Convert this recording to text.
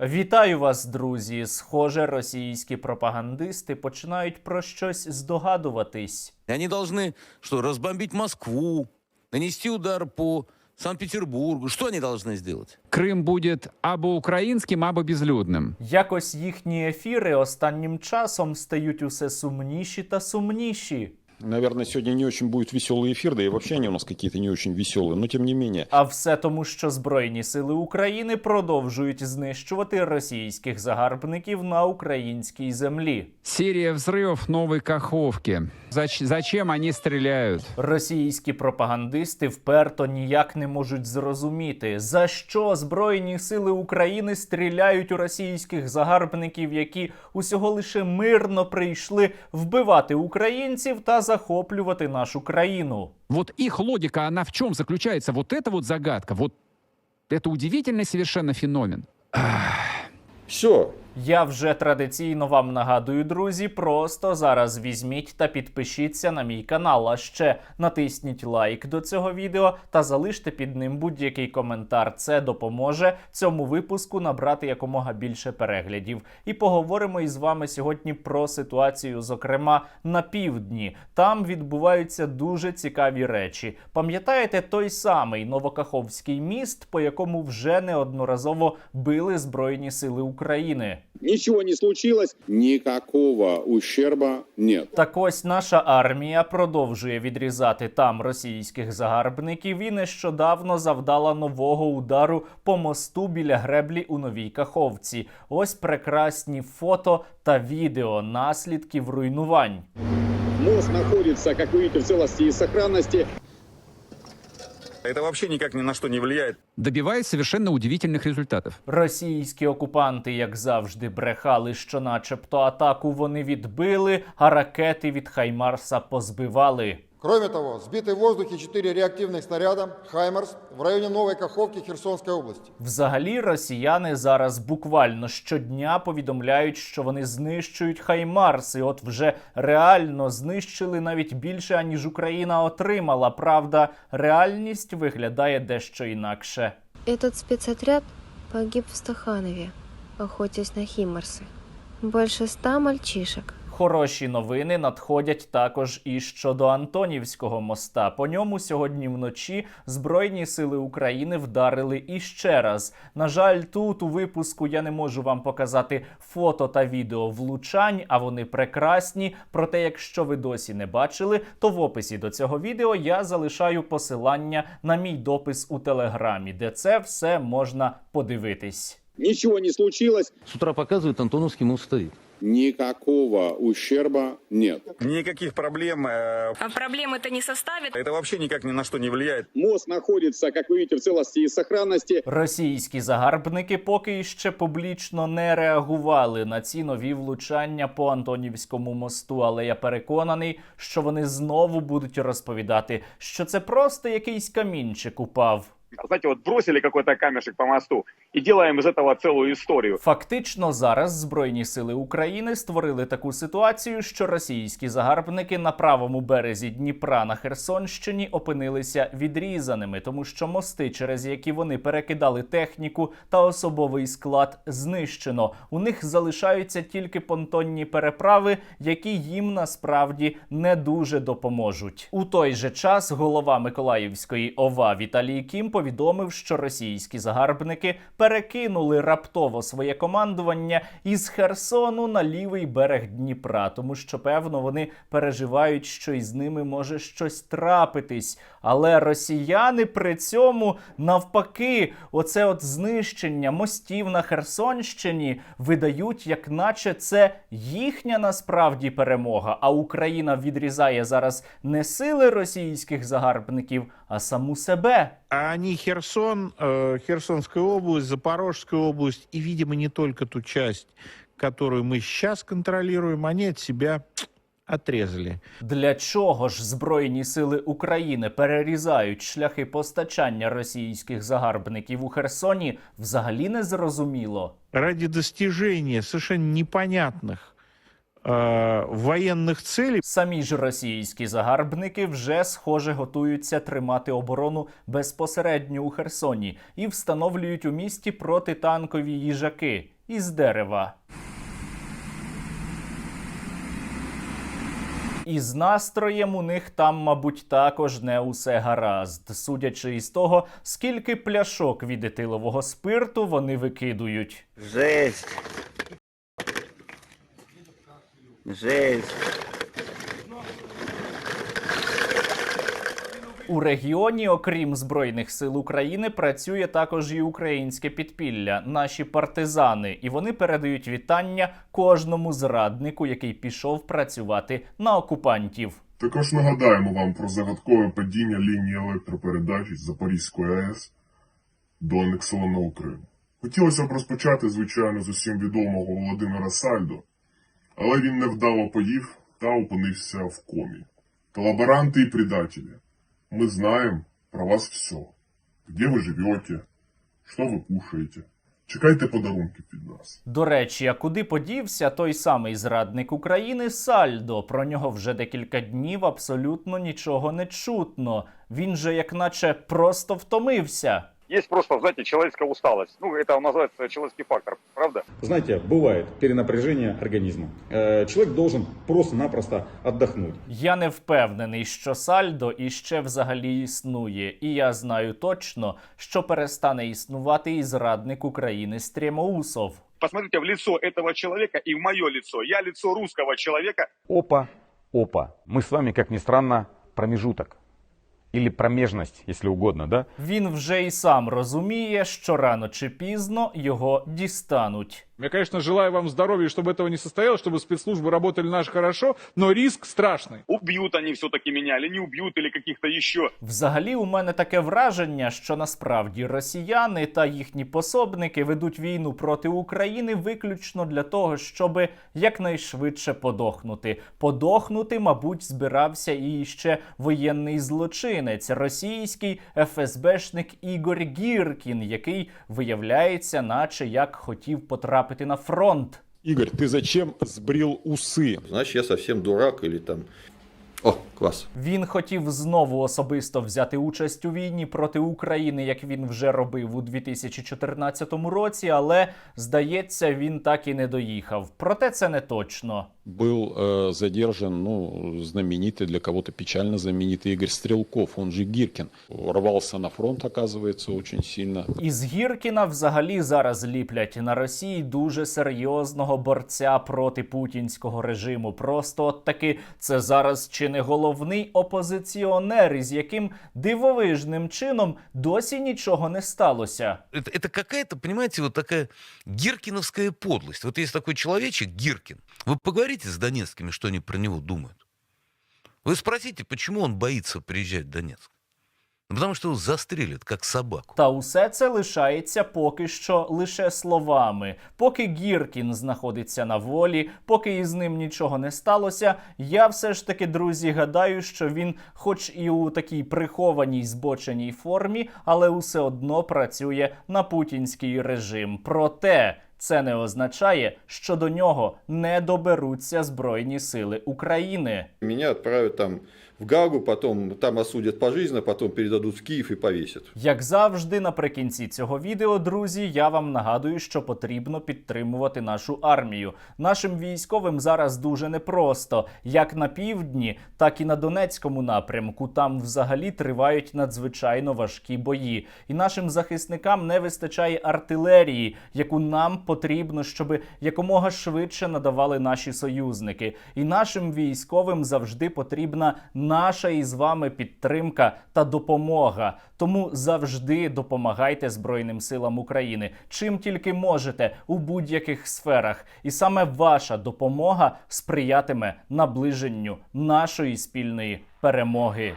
Вітаю вас, друзі! Схоже, російські пропагандисти починають про щось здогадуватись. И они должны что, разбомбить Москву, нанести удар по Санкт-Петербургу. Что они должны сделать? Крым будет або украинским, або безлюдным. Якось їхні ефіри останнім часом стають усе сумніші та сумніші. Наверное, сегодня не очень будет веселый эфир, да и вообще они у нас какие-то не очень веселые, но тем не менее. А все тому, що Збройні сили України продовжують знищувати російських загарбників на українській землі. Серия взрывов новой Каховки. Зач- зачем они стреляют? Російські пропагандисти вперто ніяк не можуть зрозуміти, за що Збройні сили України стріляють у російських загарбників, які усього лише мирно прийшли вбивати українців та захоплювати нашу країну. Вот их логика, она в чем заключается? Вот это вот загадка. Вот это удивительный совершенно феномен. Все, я вже традиційно вам нагадую, друзі, просто зараз візьміть та підпишіться на мій канал. А ще натисніть лайк до цього відео та залиште під ним будь-який коментар. Це допоможе цьому випуску набрати якомога більше переглядів. І поговоримо із вами сьогодні про ситуацію, зокрема на півдні. Там відбуваються дуже цікаві речі. Пам'ятаєте той самий Новокаховський міст, по якому вже неодноразово били Збройні Сили України? Ничего не случилось, никакого ущерба нет. Так ось наша армія продовжує відрізати там російських загарбників і нещодавно завдала нового удару по мосту біля греблі у Новій Каховці. Ось прекрасні фото та відео наслідків руйнувань. Мост находится, как вы видите, в целости и сохранности. Это вообще никак ни на что не влияет. Добиваясь совершенно удивительных результатов. Російські окупанти, як завжди, брехали, що, начебто, атаку вони відбили, а ракети від Хаймарса позбивали. Кроме того, сбиты в воздухе четыре реактивных снаряда «Хаймерс» в районе Новой Каховки Херсонской области. Взагалі, росіяни зараз буквально щодня повідомляють, що вони знищують Хаймарси. От вже реально знищили навіть більше, аніж Україна отримала. Правда, реальність виглядає дещо інакше. Этот спецотряд погиб в Стаханове, охотясь на химарсы. Больше ста мальчишек. Хороші новини надходять також і щодо Антонівського моста. По ньому сьогодні вночі Збройні сили України вдарили іще раз. На жаль, тут у випуску я не можу вам показати фото та відео влучань, а вони прекрасні. Проте, якщо ви досі не бачили, то в описі до цього відео я залишаю посилання на мій допис у телеграмі, де це все можна подивитись. Ничего не случилось, С утра показывают, Антоновский мост стоит никакого ущерба нет. Никаких проблем. э, А проблем это не составит. Это вообще никак ни на что не влияет. Мост находится, как вы видите, в целости и сохранности. Російські загарбники поки ще публічно не реагували на ці нові влучання по Антонівському мосту, але я переконаний, що вони знову будуть розповідати, що це просто якийсь камінчик упав. знаете, вот бросили какой-то камешек по мосту и делаем из этого целую историю. Фактично зараз Збройні сили України створили таку ситуацію, що російські загарбники на правому березі Дніпра на Херсонщині опинилися відрізаними, тому що мости, через які вони перекидали техніку та особовий склад, знищено. У них залишаються тільки понтонні переправи, які їм насправді не дуже допоможуть. У той же час голова Миколаївської ОВА Віталій Кім повідомив, що російські загарбники перекинули раптово своє командування із Херсону на лівий берег Дніпра, тому що певно вони переживають, що із ними може щось трапитись. Але росіяни при цьому навпаки, оце от знищення мостів на Херсонщині видають, як наче це їхня насправді перемога. А Україна відрізає зараз не сили російських загарбників, а саму себе. А они Херсон, э, Херсонская область, Запорожская область и, видимо, не только ту часть, которую мы сейчас контролируем, они от себя отрезали. Для чого ж Збройні сили України перерізають шляхи постачання російських загарбників у Херсоні, взагалі не зрозуміло. Ради достижения совершенно непонятных э, военных целей. Самі ж російські загарбники вже схоже готуються тримати оборону безпосередньо у Херсоні і встановлюють у місті протитанкові їжаки із дерева. І з настроєм у них там, мабуть, також не усе гаразд, судячи із того, скільки пляшок від етилового спирту вони викидують. Жесть. Жесть. У регіоні, окрім збройних сил України, працює також і українське підпілля, наші партизани, і вони передають вітання кожному зраднику, який пішов працювати на окупантів. Також нагадаємо вам про загадкове падіння лінії електропередач із Запорізької АЕС до анексованого Криму. Хотілося б розпочати, звичайно, з усім відомого Володимира Сальдо, але він невдало поїв та опинився в комі. Коллаборанты и предатели, мы знаем про вас все. Где вы живете, что вы кушаете. Чекайте подарунки від нас. До речі, а куди подівся той самий зрадник України Сальдо? Про нього вже декілька днів абсолютно нічого не чутно. Він же, як наче, просто втомився. Есть просто, знаете, человеческая усталость. Ну, это называется человеческий фактор, правда? Знаете, бывает перенапряжение организма. Э, Человек должен просто-напросто отдохнуть. Я не впевнений, що Сальдо іще взагалі існує, і я знаю точно, що перестане існувати і зрадник України Стрімоусов. Посмотрите в лицо этого человека и в мое лицо. Я лицо русского человека. Опа, опа. Мы с вами, как ни странно, промежуток. Или проміжність, якщо угодно, да? Він вже й сам розуміє, що рано чи пізно його дістануть. Я, конечно, желаю вам здоровья, чтобы этого не состоялось, чтобы спецслужбы работали наш хорошо, но риск страшный. Убьют они все-таки меня или не убьют, или каких-то еще. Взагалі, у мене таке враження, що насправді росіяни та їхні пособники ведуть війну проти України виключно для того, щоби якнайшвидше подохнути. Подохнути, мабуть, збирався і ще воєнний злочинець, російський ФСБшник Ігор Гіркін, який виявляється, наче як хотів потрапити на фронт. Игорь, ты зачем сбрил усы? Значит, я совсем дурак или там... О, класс. Він хотів знову особисто взяти участь у війні проти України, як він вже робив у 2014 році, але здається, він так і не доїхав. Проте це не точно. Был э, задержан, ну, знаменитый, для кого-то печально знаменитый Игорь Стрелков, он же Гиркин. Рвался на фронт, оказывается, очень сильно. Із Гіркіна взагалі зараз ліплять на Росії дуже серйозного борця проти путінського режиму. Просто от таки це зараз чи не головний опозиціонер, із яким дивовижним чином досі нічого не сталося. Это, это какая-то, понимаете, вот такая гиркиновская подлость. Вот есть такой человечек, Гиркин. Вы поговорите с донецкими, что они про него думают. Вы спросите, почему он боится приезжать в Донецк. Ну, Потому что его застрелят, как собаку. Та усе це лишається поки що лише словами. Поки Гіркін знаходиться на волі, поки із ним нічого не сталося, я все ж таки, друзі, гадаю, що він, хоч і у такій прихованій збоченій формі, але усе одно працює на путінський режим. Проте. Це не означає, що до нього не доберуться Збройні Сили України. Меня отправят там в Гагу, потом там осудят пожизненно, потом передадут в Киев и повесят. Як завжди, наприкінці цього відео, друзі, я вам нагадую, що потрібно підтримувати нашу армію. Нашим військовим зараз дуже непросто, як на півдні, так і на Донецькому напрямку. Там взагалі тривають надзвичайно важкі бої. І нашим захисникам не вистачає артилерії, яку нам потрібно, щоб якомога швидше надавали наші союзники. І нашим військовим завжди потрібна наша із вами підтримка та допомога. Тому завжди допомагайте Збройним силам України, чим тільки можете у будь-яких сферах. І саме ваша допомога сприятиме наближенню нашої спільної перемоги.